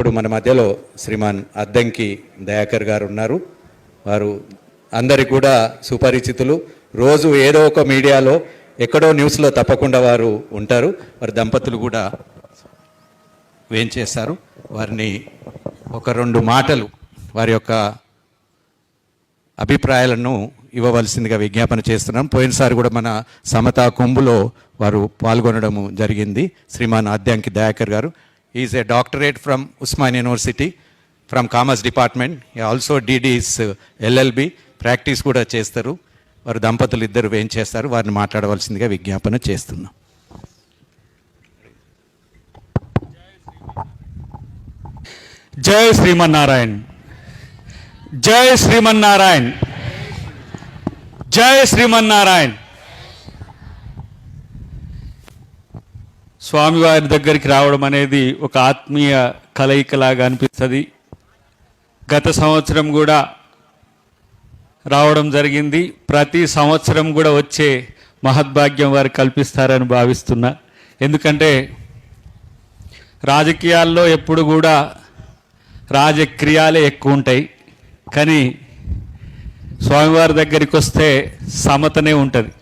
ఇప్పుడు మన మధ్యలో శ్రీమాన్ అద్దంకి దయాకర్ గారు ఉన్నారు. వారు అందరికి కూడా సుపరిచితులు. రోజు ఏదో ఒక మీడియాలో ఎక్కడో న్యూస్లో తప్పకుండా వారు ఉంటారు. వారి దంపతులు కూడా వేంచేస్తారు. వారిని ఒక రెండు మాటలు వారి యొక్క అభిప్రాయాలను ఇవ్వవలసిందిగా విజ్ఞాపన చేస్తున్నాం. పోయినసారి కూడా మన సమతా కుంభులో వారు పాల్గొనడం జరిగింది. శ్రీమాన్ ఆద్యాంకి దయాకర్ గారు. Is a doctorate from Osman university from commerce department also DDs LLB practice కూడా చేస్తారు. వారు దంపతులు ఇద్దరు ఏం చేస్తారు? వారిని మాట్లాడవలసిందిగా విజ్ఞాపన చేస్తున్నాం. జై శ్రీమన్నారాయణ్. జై శ్రీమన్నారాయణ్. జై శ్రీమన్నారాయణ్. స్వామివారి దగ్గరికి రావడం అనేది ఒక ఆత్మీయ కలయికలాగా అనిపిస్తుంది. గత సంవత్సరం కూడా రావడం జరిగింది. ప్రతి సంవత్సరం కూడా వచ్చే మహద్భాగ్యం వారు కల్పిస్తారని భావిస్తున్నా. ఎందుకంటే రాజకీయాల్లో ఎప్పుడు కూడా రాజక్రియాలే ఎక్కువ ఉంటాయి. కానీ స్వామివారి దగ్గరికి వస్తే సమతనే ఉంటుంది.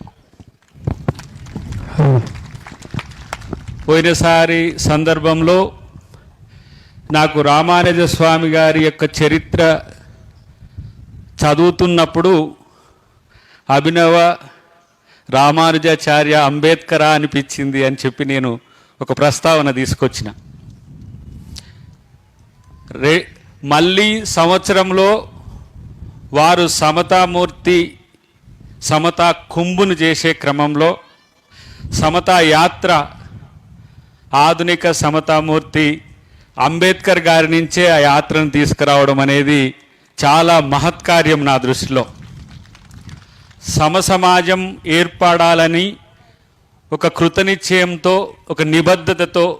పోయినసారి సందర్భంలో నాకు రామానుజ స్వామి గారి యొక్క చరిత్ర చదువుతున్నప్పుడు అభినవ రామానుజాచార్య అంబేద్కర్ అనిపించింది అని చెప్పి నేను ఒక ప్రస్తావన తీసుకొచ్చిన. రే మళ్ళీ సంవత్సరంలో వారు సమతామూర్తి సమతా కుంభును చేసే క్రమంలో సమతా యాత్ర ఆధునిక సమతామూర్తి అంబేద్కర్ గారి నుంచే ఆ యాత్రను తీసుకురావడం అనేది చాలా మహత్కార్యం నా దృష్టిలో. సమసమాజం ఏర్పడాలని ఒక కృతనిశ్చయంతో ఒక నిబద్ధతతో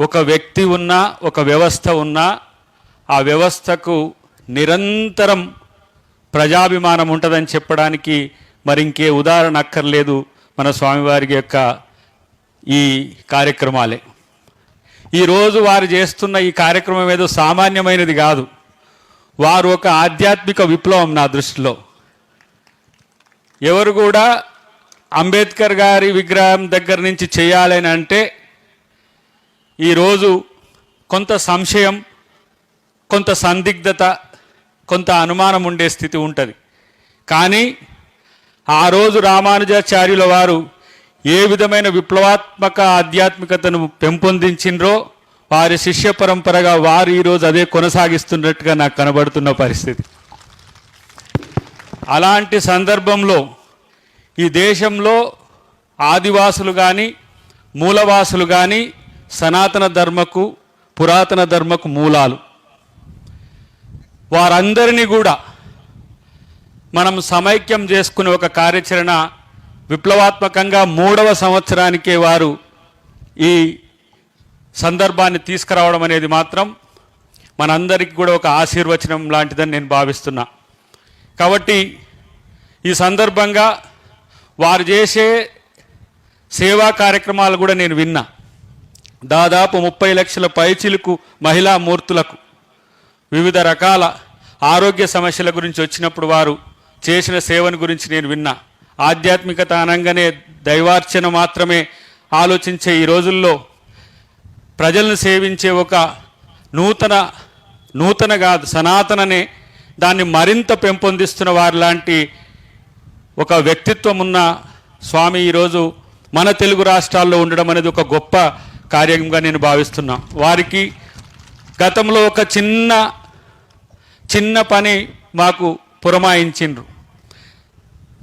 ఒక వ్యక్తి ఉన్నా ఒక వ్యవస్థ ఉన్నా ఆ వ్యవస్థకు నిరంతరం ప్రజాభిమానం ఉంటుందని చెప్పడానికి మరి ఇంకే ఉదాహరణ అక్కర్లేదు మన స్వామివారి యొక్క ఈ కార్యక్రమాలే. ఈరోజు వారు చేస్తున్న ఈ కార్యక్రమం ఏదో సామాన్యమైనది కాదు. వారు ఒక ఆధ్యాత్మిక విప్లవం నా దృష్టిలో. ఎవరు కూడా అంబేద్కర్ గారి విగ్రహం దగ్గర నుంచి చేయాలని అంటే ఈరోజు కొంత సంశయం కొంత సందిగ్ధత కొంత అనుమానం ఉండే స్థితి ఉంటుంది. కానీ ఆ రోజు రామానుజాచార్యుల వారు ఏ విధమైన విప్లవాత్మక ఆధ్యాత్మికతను పెంపొందించిండ్రో వారి శిష్య పరంపరగా వారు ఈరోజు అదే కొనసాగిస్తున్నట్టుగా నాకు కనబడుతున్న పరిస్థితి. అలాంటి సందర్భంలో ఈ దేశంలో ఆదివాసులు కానీ మూలవాసులు కానీ సనాతన ధర్మకు పురాతన ధర్మకు మూలాలు. వారందరినీ కూడా మనం సమైక్యం చేసుకునే ఒక కార్యాచరణ విప్లవాత్మకంగా మూడవ సంవత్సరానికే వారు ఈ సందర్భాన్ని తీసుకురావడం అనేది మాత్రం మనందరికీ కూడా ఒక ఆశీర్వచనం లాంటిదని నేను భావిస్తున్నా. కాబట్టి ఈ సందర్భంగా వారు చేసే సేవా కార్యక్రమాలు కూడా నేను విన్నా. దాదాపు ముప్పై లక్షల పైచిలుకు మహిళా మూర్తులకు వివిధ రకాల ఆరోగ్య సమస్యల గురించి వచ్చినప్పుడు వారు చేసిన సేవను గురించి నేను విన్నా. ఆధ్యాత్మికత అనగానే దైవార్చన మాత్రమే ఆలోచించే ఈ రోజుల్లో ప్రజలను సేవించే ఒక నూతన నూతన కాదు సనాతననే దాన్ని మరింత పెంపొందిస్తున్న వారి లాంటి ఒక వ్యక్తిత్వం ఉన్న స్వామి ఈరోజు మన తెలుగు రాష్ట్రాల్లో ఉండడం అనేది ఒక గొప్ప కార్యంగా నేను భావిస్తున్నా. వారికి గతంలో ఒక చిన్న చిన్న పని మాకు పురమాయించిండ్రు.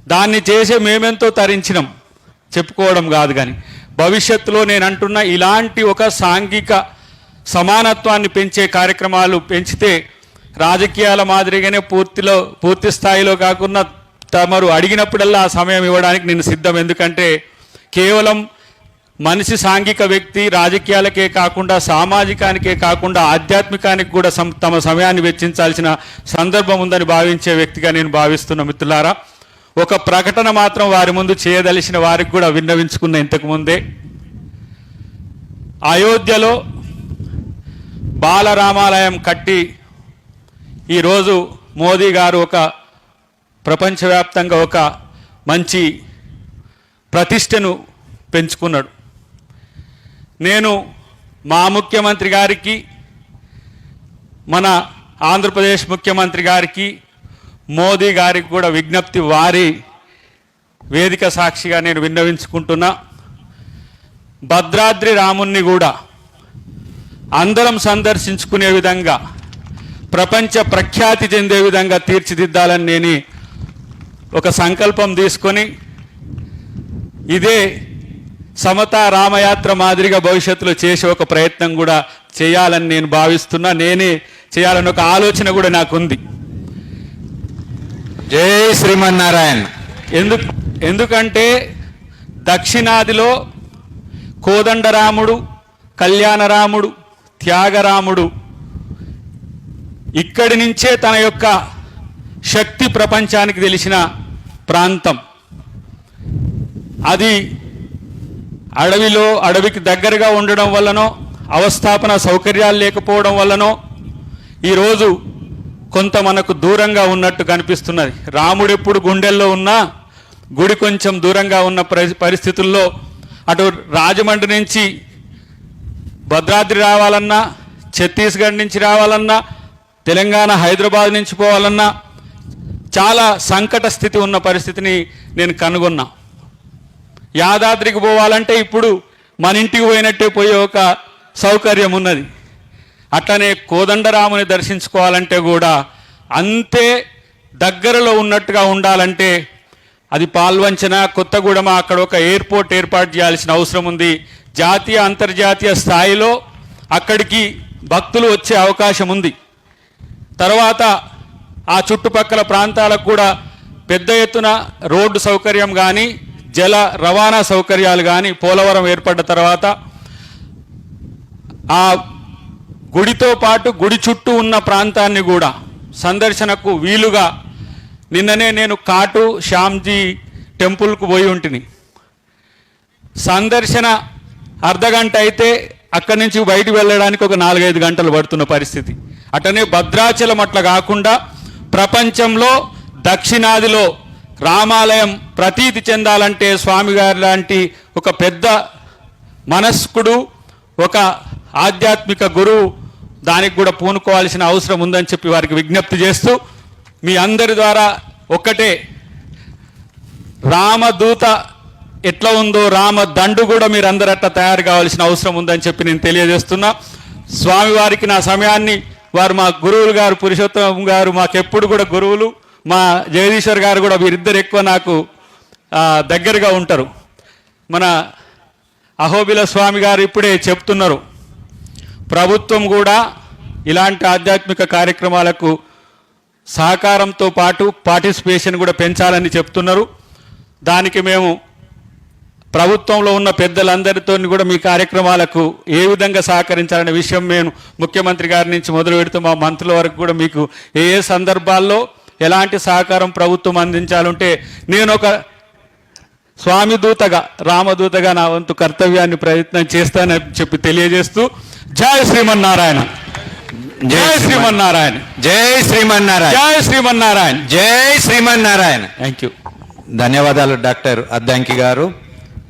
దాన్ని చేసే మేమెంతో తరించినాం. చెప్పుకోవడం కాదు కానీ. భవిష్యత్తులో నేను అంటున్న ఇలాంటి ఒక సాంఘిక సమానత్వాన్ని పెంచే కార్యక్రమాలు పెంచితే రాజకీయాల మాదిరిగానే పూర్తిలో పూర్తి స్థాయిలో కాకుండా తమరు అడిగినప్పుడల్లా ఆ సమయం ఇవ్వడానికి నేను సిద్ధం. ఎందుకంటే కేవలం మనిషి సాంఘిక వ్యక్తి రాజకీయాలకే కాకుండా సామాజికానికే కాకుండా ఆధ్యాత్మికానికి కూడా సం తమ సమయాన్ని వెచ్చించాల్సిన సందర్భం ఉందని భావించే వ్యక్తిగా నేను భావిస్తున్న మిత్రులారా ఒక ప్రకటన మాత్రం వారి ముందు చేయదలిసిన వారికి కూడా విన్నవించుకున్న ఇంతకు ముందే. అయోధ్యలో బాలరామాలయం కట్టి ఈరోజు మోదీ గారు ఒక ప్రపంచవ్యాప్తంగా ఒక మంచి ప్రతిష్టను పెంచుకున్నాడు. నేను మా ముఖ్యమంత్రి గారికి మన ఆంధ్రప్రదేశ్ ముఖ్యమంత్రి గారికి మోదీ గారికి కూడా విజ్ఞప్తి వారి వేదిక సాక్షిగా నేను విన్నవించుకుంటున్నా. భద్రాద్రి రాముణ్ణి కూడా అందరం సందర్శించుకునే విధంగా ప్రపంచ ప్రఖ్యాతి చెందే విధంగా తీర్చిదిద్దాలని నేను ఒక సంకల్పం తీసుకొని ఇదే సమతా రామయాత్ర మాదిరిగా భవిష్యత్తులో చేసే ఒక ప్రయత్నం కూడా చేయాలని నేను భావిస్తున్నా. నేనే చేయాలని ఒక ఆలోచన కూడా నాకుంది. జై శ్రీమన్నారాయణ. ఎందుకు ఎందుకంటే దక్షిణాదిలో కోదండరాముడు కళ్యాణరాముడు త్యాగరాముడు ఇక్కడి నుంచే తన యొక్క శక్తి ప్రపంచానికి తెలిసిన ప్రాంతం. అది అడవిలో అడవికి దగ్గరగా ఉండడం వల్లనో అవస్థాపన సౌకర్యాలు లేకపోవడం వల్లనో ఈరోజు కొంత మనకు దూరంగా ఉన్నట్టు కనిపిస్తున్నది. రాముడు ఎప్పుడు గుండెల్లో ఉన్నా గుడి కొంచెం దూరంగా ఉన్న పరిస్థితుల్లో అటు రాజమండ్రి నుంచి భద్రాద్రి రావాలన్నా ఛత్తీస్గఢ్ నుంచి రావాలన్నా తెలంగాణ హైదరాబాద్ నుంచి పోవాలన్నా చాలా సంకట స్థితి ఉన్న పరిస్థితిని నేను కనుగొన్నా. యాదాద్రికి పోవాలంటే ఇప్పుడు మన ఇంటికి పోయినట్టే పోయే ఒక సౌకర్యం ఉన్నది. అట్లనే కోదండరాముని దర్శించుకోవాలంటే కూడా అంతే దగ్గరలో ఉన్నట్టుగా ఉండాలంటే అది పాల్వంచన కొత్తగూడెమ అక్కడ ఒక ఎయిర్పోర్ట్ ఏర్పాటు చేయాల్సిన అవసరం ఉంది. జాతీయ అంతర్జాతీయ స్థాయిలో అక్కడికి భక్తులు వచ్చే అవకాశం ఉంది. తర్వాత ఆ చుట్టుపక్కల ప్రాంతాలకు కూడా పెద్ద ఎత్తున రోడ్డు సౌకర్యం కానీ జల రవాణా సౌకర్యాలు కానీ పోలవరం ఏర్పడ్డ తర్వాత ఆ గుడితో పాటు గుడి చుట్టూ ఉన్న ప్రాంతాన్ని కూడా సందర్శనకు వీలుగా నిన్ననే నేను కాటు శ్యామ్జీ టెంపుల్కు పోయి ఉంటిని. సందర్శన అర్ధగంట అయితే అక్కడి నుంచి బయటికి వెళ్ళడానికి ఒక నాలుగైదు గంటలు పడుతున్న పరిస్థితి. అటనే భద్రాచలం అట్లా కాకుండా ప్రపంచంలో దక్షిణాదిలో రామాలయం ప్రతీతి చెందాలంటే స్వామిగారి లాంటి ఒక పెద్ద మనస్కుడు ఒక ఆధ్యాత్మిక గురువు దానికి కూడా పూనుకోవాల్సిన అవసరం ఉందని చెప్పి వారికి విజ్ఞప్తి చేస్తూ మీ అందరి ద్వారా ఒక్కటే రామదూత ఎట్లా ఉందో రామ దండు కూడా మీరు అందరు అట్లా తయారు కావాల్సిన అవసరం ఉందని చెప్పి నేను తెలియజేస్తున్నా. స్వామివారికి నా సమయాన్ని వారు మా గురువులు గారు పురుషోత్తమ గారు మాకెప్పుడు కూడా గురువులు మా జగదీశ్వర్ గారు కూడా వీరిద్దరు ఎక్కువ నాకు దగ్గరగా ఉంటారు. మన అహోబిల స్వామి గారు ఇప్పుడే చెప్తున్నారు. ప్రభుత్వం కూడా ఇలాంటి ఆధ్యాత్మిక కార్యక్రమాలకు సహకారంతో పాటు పార్టిసిపేషన్ కూడా పెంచాలని చెప్తున్నారు. దానికి మేము ప్రభుత్వంలో ఉన్న పెద్దలందరితో కూడా మీ కార్యక్రమాలకు ఏ విధంగా సహకరించాలనే విషయం మేము ముఖ్యమంత్రి గారి నుంచి మొదలు పెడుతూ మా మంత్రుల వరకు కూడా మీకు ఏ ఏ సందర్భాల్లో ఎలాంటి సహకారం ప్రభుత్వం అందించాలంటే నేను ఒక స్వామి దూతగా రామదూతగా నా వంతు కర్తవ్యాన్ని ప్రయత్నం చేస్తానని చెప్పి తెలియజేస్తూ జై శ్రీమన్నారాయణ. జై శ్రీమన్నారాయణ. జై శ్రీమన్నారాయణ. జై శ్రీమన్నారాయణ. జై శ్రీమన్నారాయణ. థ్యాంక్ యూ ధన్యవాదాలు డాక్టర్ అద్దంకి గారు.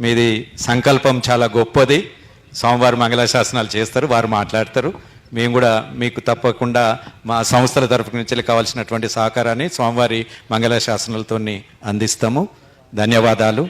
మీది సంకల్పం చాలా గొప్పది. సోమవారం మంగళాశాసనాలు చేస్తారు వారు మాట్లాడతారు. మేము కూడా మీకు తప్పకుండా మా సంస్థల తరఫు నుంచి కావాల్సినటువంటి సహకారాన్ని స్వామివారి మంగళాశాసనాలతో అందిస్తాము. ధన్యవాదాలు.